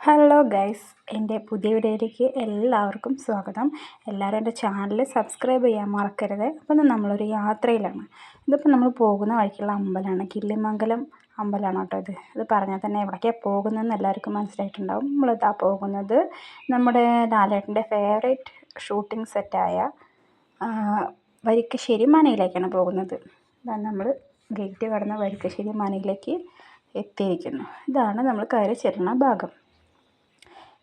Hello guys എന്റെ പുതിയ വീഡിയോയിലേക്ക് എല്ലാവർക്കും സ്വാഗതം. എല്ലാവരും എന്റെ ചാനൽ സബ്സ്ക്രൈബ് ചെയ്യാൻ മറക്കരുത്. അപ്പം നമ്മളൊരു യാത്രയിലാണ്. ഇതിപ്പോൾ നമ്മൾ പോകുന്ന വഴിക്കുള്ള അമ്പലമാണ്. കിള്ളിമംഗലം അമ്പലമാണ് കേട്ടോ ഇത്? ഇത് പറഞ്ഞാൽ തന്നെ എവിടേക്കാണ് പോകുന്നതെന്ന് എല്ലാവർക്കും മനസ്സിലായിട്ടുണ്ടാവും. നമ്മളിതാ പോകുന്നത് നമ്മുടെ ലാലേട്ടന്റെ ഫേവറേറ്റ് ഷൂട്ടിംഗ് സെറ്റായ വരിക്കശ്ശേരി മനയിലേക്കാണ് പോകുന്നത്. ഇതാണ് നമ്മൾ ഗേറ്റ് കടന്ന് വരിക്കശ്ശേരി മനയിലേക്ക് എത്തിയിരിക്കുന്നു. ഇതാണ് നമ്മൾ കയറി ചെല്ലുന്ന ഭാഗം.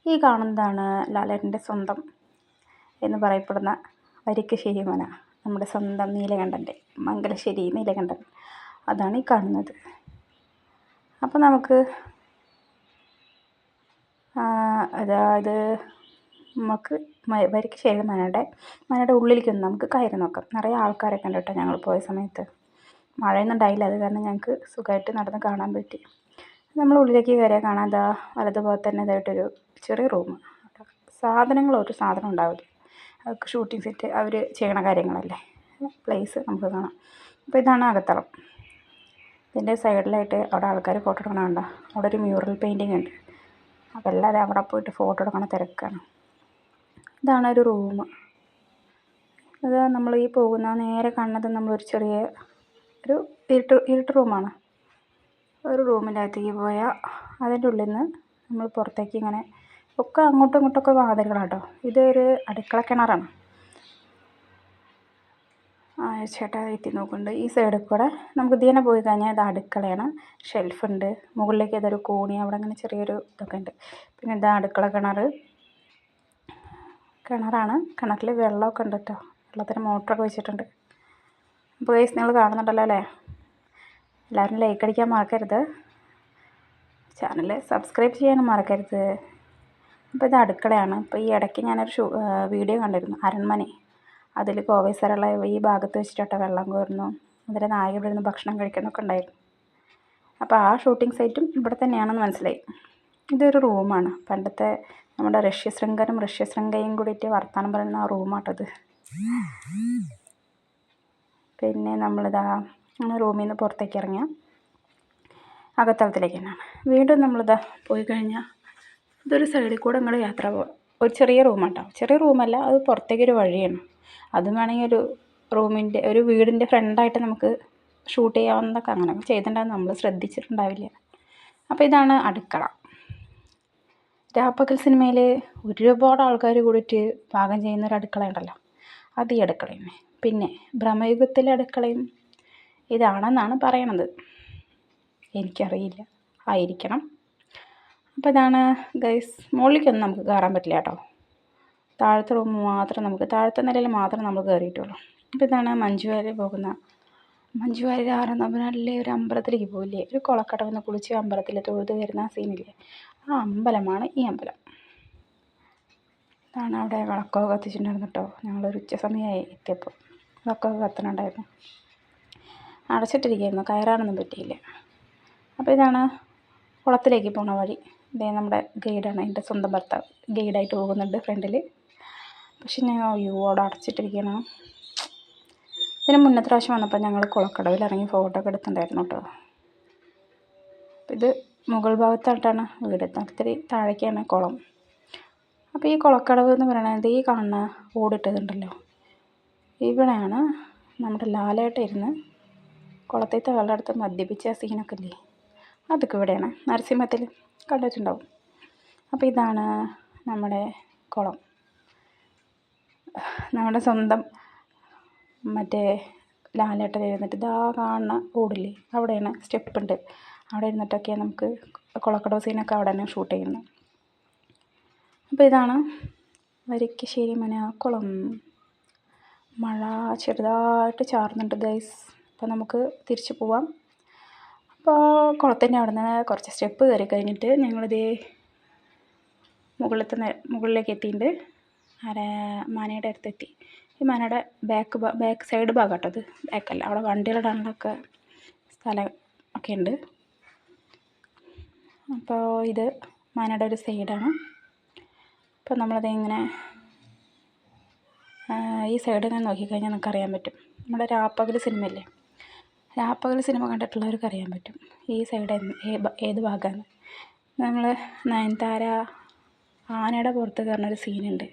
ഈ കാണുന്നതാണ് ലാലേട്ടന്റെ സ്വന്തം എന്ന് പറയപ്പെടുന്ന വരിക്കശ്ശേരി മന നമ്മുടെ സ്വന്തം നീലകണ്ഠന്റെ മംഗലശ്ശേരി നീലകണ്ഠൻ. അതാണ് ഈ കാണുന്നത്. അപ്പോൾ നമുക്ക് അതായത് നമുക്ക് വരിക്കശ്ശേരി മനയുടെ മനയുടെ ഉള്ളിലേക്കൊന്ന് നമുക്ക് കയറി നോക്കാം. നിറയെ ആൾക്കാരെ ഉണ്ട് കേട്ടോ ഞങ്ങൾ പോയ സമയത്ത്. മഴയൊന്നും ഉണ്ടായില്ല അത് കാരണം ഞങ്ങൾക്ക് സുഖമായിട്ട് നടന്ന് കാണാൻ പറ്റി. നമ്മൾ ഉള്ളിലേക്ക് കയറിയാൽ കാണാം ദാ വലതുഭാഗത്ത് തന്നെ ഇതായിട്ടൊരു ചെറിയ റൂം. സാധനങ്ങൾ ഒരു സാധനം ഉണ്ടാവില്ല. അതൊക്കെ ഷൂട്ടിംഗ് സെറ്റ് അവർ ചെയ്യണ കാര്യങ്ങളല്ലേ. പ്ലേസ് നമുക്ക് കാണാം. അപ്പോൾ ഇതാണ് അകത്തളം. ഇതിന്റെ സൈഡിലായിട്ട് അവിടെ ആൾക്കാർ ഫോട്ടോ എടുക്കണ കണ്ട? അവിടെ ഒരു മ്യൂറൽ പെയിന്റിങ് ഉണ്ട്. അപ്പോൾ എല്ലാവരും അവിടെ പോയിട്ട് ഫോട്ടോ എടുക്കണ തിരക്കാണ്. ഇതാണ് ഒരു റൂം അത് നമ്മൾ ഈ പോകുന്ന നേരെ കാണുന്നത് നമ്മളൊരു ചെറിയ ഒരു ഇരുട്ട് ഇരുട്ട് റൂമാണ് ഒരു റൂമിന്റെ അകത്തേക്ക് പോയാൽ അതിന്റെ ഉള്ളിൽ നിന്ന് നമ്മൾ പുറത്തേക്ക് ഇങ്ങനെ ഒക്കെ അങ്ങോട്ടും ഇങ്ങോട്ടൊക്കെ വാതിലുകളാണ് കേട്ടോ ഇതൊരു അടുക്കള കിണറാണ്. ചേട്ടാ എത്തി നോക്കുന്നുണ്ട്. ഈ സൈഡിൽ കൂടെ നമുക്ക് ഇതിനെ പോയി കഴിഞ്ഞാൽ ഇത് അടുക്കളയാണ്. ഷെൽഫുണ്ട് മുകളിലേക്ക് ഏതൊരു കോണി അവിടെ അങ്ങനെ ചെറിയൊരു ഇതൊക്കെ ഉണ്ട്. പിന്നെ ഇതാ അടുക്കള കിണർ. കിണറാണ്. കിണറിൽ വെള്ളമൊക്കെ ഉണ്ട് കേട്ടോ. വെള്ളത്തിന് മോട്ടറൊക്കെ വെച്ചിട്ടുണ്ട്. അപ്പോൾ കേസ് നിങ്ങൾ കാണുന്നുണ്ടല്ലോ അല്ലേ? എല്ലാവരും ലൈക്ക് അടിക്കാൻ മറക്കരുത്. ചാനൽ സബ്സ്ക്രൈബ് ചെയ്യാനും മറക്കരുത്. അപ്പോൾ ഇത് അടുക്കളയാണ്. ഇപ്പോൾ ഈ ഇടയ്ക്ക് ഞാനൊരു ഷൂ വീഡിയോ കണ്ടിരുന്നു. അരൺമനെ അതിൽ കോവൈ സരള ഈ ഭാഗത്ത് വെച്ചിട്ടൊക്കെ വെള്ളം കോരുന്നു. അതിലെ നായക ഇരുന്ന് ഭക്ഷണം കഴിക്കുന്നൊക്കെ ഉണ്ടായിരുന്നു. അപ്പോൾ ആ ഷൂട്ടിംഗ് സൈറ്റും ഇവിടെ തന്നെയാണെന്ന് മനസ്സിലായി. ഇതൊരു റൂമാണ്. പണ്ടത്തെ നമ്മുടെ റഷ്യശൃംഗനും റഷ്യശൃംഗയും കൂടിയിട്ട് വർത്തമാനം പറയുന്ന ആ റൂമാട്ടത്. പിന്നെ നമ്മളിതാ റൂമിൽ നിന്ന് പുറത്തേക്ക് ഇറങ്ങിയ അകത്തളത്തിലേക്ക് തന്നെയാണ് വീണ്ടും നമ്മളിതാ പോയി കഴിഞ്ഞാൽ ഇതൊരു സൈഡിൽ കൂടെ നിങ്ങൾ യാത്ര പോകാം ഒരു ചെറിയ റൂമാട്ടോ. ചെറിയ റൂമല്ല അത് പുറത്തേക്കൊരു വഴിയാണ്. അതും വേണമെങ്കിൽ ഒരു റൂമിന്റെ ഒരു വീടിന്റെ ഫ്രണ്ടായിട്ട് നമുക്ക് ഷൂട്ട് ചെയ്യാവുന്നതൊക്കെ അങ്ങനെ ചെയ്തിട്ടുണ്ടാകും നമ്മൾ ശ്രദ്ധിച്ചിട്ടുണ്ടാവില്ല. അപ്പോൾ ഇതാണ് അടുക്കള. രാപ്പകൽ സിനിമയിൽ ഒരുപാട് ആൾക്കാർ കൂടിയിട്ട് പാകം ചെയ്യുന്ന ഒരു അടുക്കള ഉണ്ടല്ലോ അത് ഈ അടുക്കളയും പിന്നെ ഭ്രമയുഗത്തിലെ അടുക്കളയും ഇതാണെന്നാണ് പറയണത്. എനിക്കറിയില്ല. ആയിരിക്കണം. അപ്പോൾ ഇതാണ് ഗൈസ് മുകളിലേക്കൊന്നും നമുക്ക് കയറാൻ പറ്റില്ല കേട്ടോ. താഴത്തെ റൂം മാത്രം നമുക്ക് താഴത്തെ നിലയിൽ മാത്രം നമ്മൾ കയറിയിട്ടുള്ളൂ. അപ്പോൾ ഇതാണ് മഞ്ജുവാരി പോകുന്ന മഞ്ജുവാരി ആറാം തമ്പുരാനിലെ ഒരു അമ്പലത്തിലേക്ക് പോയില്ലേ ഒരു കുളക്കട വന്ന് കുളിച്ച് അമ്പലത്തിൽ തൊഴുത് വരുന്ന സീനില്ലേ ആ അമ്പലമാണ് ഈ അമ്പലം. ഇതാണ് അവിടെ വിളക്കൊക്കെ കത്തിച്ചിട്ടുണ്ടായിരുന്നു കേട്ടോ. ഞങ്ങളൊരു ഉച്ച സമയമായി എത്തിയപ്പോൾ വിളക്കൊക്കെ കത്തണുണ്ടായിരുന്നു. അടച്ചിട്ടിരിക്കുകയായിരുന്നു കയറാനൊന്നും പറ്റിയില്ല. അപ്പോൾ ഇതാണ് കുളത്തിലേക്ക് പോണ വഴി. ഇതേ നമ്മുടെ ഗൈഡാണ് എന്റെ സ്വന്തം ഭർത്താവ്. ഗൈഡായിട്ട് പോകുന്നുണ്ട് ഫ്രണ്ടിൽ പക്ഷെ ഞാൻ അയ്യോ അവിടെ അടച്ചിട്ടിരിക്കുകയാണ്. ഇതിന് മുന്നത്തെ പ്രാവശ്യം വന്നപ്പോൾ ഞങ്ങൾ കുളക്കടവിൽ ഇറങ്ങി ഫോട്ടോ ഒക്കെ എടുത്തിട്ടുണ്ടായിരുന്നു കേട്ടോ. ഇത് മുകൾ ഭാഗത്തായിട്ടാണ് വീട്. ഇത്തിരി താഴേക്കാണ് കുളം. അപ്പോൾ ഈ കുളക്കടവ് എന്ന് പറയുന്നത് ഈ കാണുന്ന ഓടിട്ടതുണ്ടല്ലോ. ഇവിടെയാണ് നമ്മുടെ ലാലേട്ട ഇരുന്ന് കുളത്തേത്തെ വെള്ളം എടുത്ത് മദ്യപിച്ച സീനൊക്കെ ഇല്ലേ? അതൊക്കെ ഇവിടെയാണ്. നരസിംഹത്തിൽ കണ്ടിട്ടുണ്ടാവും അപ്പോൾ ഇതാണ് നമ്മുടെ കുളം. നമ്മുടെ സ്വന്തം മറ്റേ ലാലേട്ടൻ ഇരുന്നിട്ട് ഇതാ കാണുന്ന ഓടില്ലേ അവിടെയാണ് സ്റ്റെപ്പ് ഉണ്ട്. അവിടെ ഇരുന്നിട്ടൊക്കെയാണ് നമുക്ക് കുളക്കടവ് സീനൊക്കെ അവിടെ തന്നെ ഷൂട്ട് ചെയ്യുന്നത് അപ്പോൾ ഇതാണ് വരിക്കശ്ശേരി മന കുളം മഴ ചെറുതായിട്ട് ചാറുന്നുണ്ട് ഗൈസ്. അപ്പോൾ നമുക്ക് തിരിച്ചു പോവാം. അപ്പോൾ കുളത്തിന്റെ അവിടെ നിന്ന് കുറച്ച് സ്റ്റെപ്പ് കയറി കഴിഞ്ഞിട്ട് ഞങ്ങളിതേ മുകളിലത്തെ മുകളിലേക്ക് എത്തിയിട്ടുണ്ട്. ആരെ മനയുടെ അടുത്തെത്തി. ഈ മനയുടെ ബാക്ക് ബാക്ക് സൈഡ് ഭാഗം കേട്ടോ അത്. ബാക്കല്ല അവിടെ വണ്ടികളിടാനുള്ളൊക്കെ സ്ഥലം ഒക്കെ ഉണ്ട്. അപ്പോൾ ഇത് മനയുടെ ഒരു സൈഡാണ് അപ്പോൾ നമ്മളത് ഇങ്ങനെ ഈ സൈഡിൽ നിന്ന് നോക്കിക്കഴിഞ്ഞാൽ നമുക്ക് അറിയാൻ പറ്റും. നമ്മുടെ രാപ്പകൽ സിനിമയില്ലേ രാപ്പകൽ സിനിമ കണ്ടിട്ടുള്ളവർക്ക് അറിയാൻ പറ്റും. ഈ സൈഡ് ഏത് ഭാഗമാണ് നമ്മൾ നയൻതാര ആനയുടെ പുറത്ത് കയറുന്നൊരു സീനുണ്ട്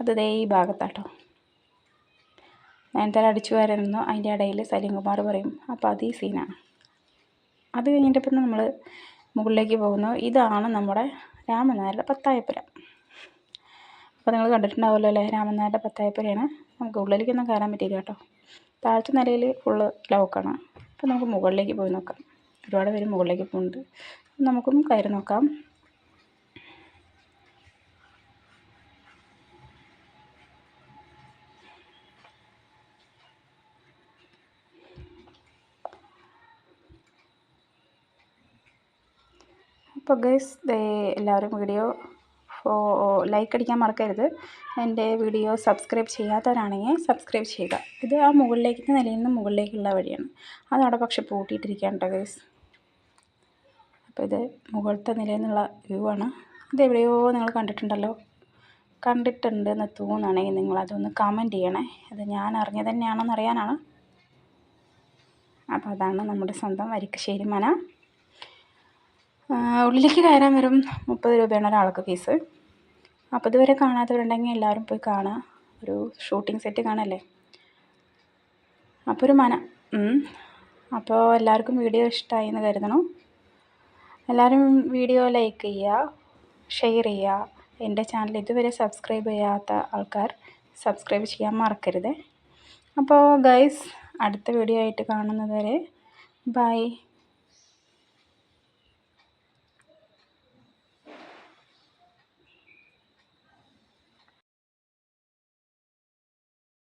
അത് ദേ ഈ ഭാഗത്താട്ടോ. നയൻതാര അടിച്ചു വരുന്നു. അതിന്റെ ഇടയിൽ സലീം കുമാർ പറയും അപ്പോൾ അത് ഈ സീനാണ് അത് കഴിഞ്ഞിട്ട് പിന്നെ നമ്മൾ മുകളിലേക്ക് പോകുന്നു. ഇതാണ് നമ്മുടെ രാമനായരുടെ പത്തായപ്പുര. അപ്പോൾ നിങ്ങൾ കണ്ടിട്ടുണ്ടാവുമല്ലോ അല്ലേ? രാമനായരുടെ പത്തായപ്പുരയാണ്. നമുക്ക് ഉള്ളിലേക്കൊന്നും കയറാൻ പറ്റിയില്ല കേട്ടോ. താഴത്തെ നിലയിൽ ഫുള്ള് ലോക്കാണ് അപ്പോൾ നമുക്ക് മുകളിലേക്ക് പോയി നോക്കാം. ഒരുപാട് പേര് മുകളിലേക്ക് പോകുന്നുണ്ട് നമുക്കും കയറി നോക്കാം. അപ്പോൾ ഗൈസ് എല്ലാവരും വീഡിയോ ലൈക്ക് അടിക്കാൻ മറക്കരുത്. എന്റെ വീഡിയോ സബ്സ്ക്രൈബ് ചെയ്യാത്തവരാണെങ്കിൽ സബ്സ്ക്രൈബ് ചെയ്യുക. ഇത് ആ മുകളിലേക്ക് നിലയിൽ നിന്ന് മുകളിലേക്കുള്ള വഴിയാണ്. അതവിടെ പക്ഷെ പൂട്ടിയിട്ടിരിക്കുകയാണ് കേട്ടോ ഗൈസ് അപ്പോൾ ഇത് മുകളിലത്തെ നിലയിൽ നിന്നുള്ള വ്യൂ ആണ്. ഇതെവിടെയോ നിങ്ങൾ കണ്ടിട്ടുണ്ടല്ലോ. കണ്ടിട്ടുണ്ട് എന്ന് തോന്നുകയാണെങ്കിൽ നിങ്ങളതൊന്ന് കമന്റ് ചെയ്യണേ. അത് ഞാൻ അറിഞ്ഞത് തന്നെയാണെന്ന് അറിയാനാണ്. അപ്പോൾ അതാണ് നമ്മുടെ സ്വന്തം വരിക്കശ്ശേരി മന. ഉള്ളിലേക്ക് കയറാൻ വരും മുപ്പത് രൂപയാണ് ഒരാൾക്ക് ഫീസ്. അപ്പോൾ ഇതുവരെ കാണാത്തവരുണ്ടെങ്കിൽ എല്ലാവരും പോയി കാണുക ഒരു ഷൂട്ടിംഗ് സെറ്റ് കാണല്ലേ? അപ്പോൾ ഒരു മന അപ്പോൾ എല്ലാവർക്കും വീഡിയോ ഇഷ്ടമായി എന്ന് കരുതണം. എല്ലാവരും വീഡിയോ ലൈക്ക് ചെയ്യുക ഷെയർ ചെയ്യുക എന്റെ ചാനൽ ഇതുവരെ സബ്സ്ക്രൈബ് ചെയ്യാത്ത ആൾക്കാർ സബ്സ്ക്രൈബ് ചെയ്യാൻ മറക്കരുത്. അപ്പോൾ ഗൈസ് അടുത്ത വീഡിയോ ആയിട്ട് കാണുന്നത് വരെ ബൈ.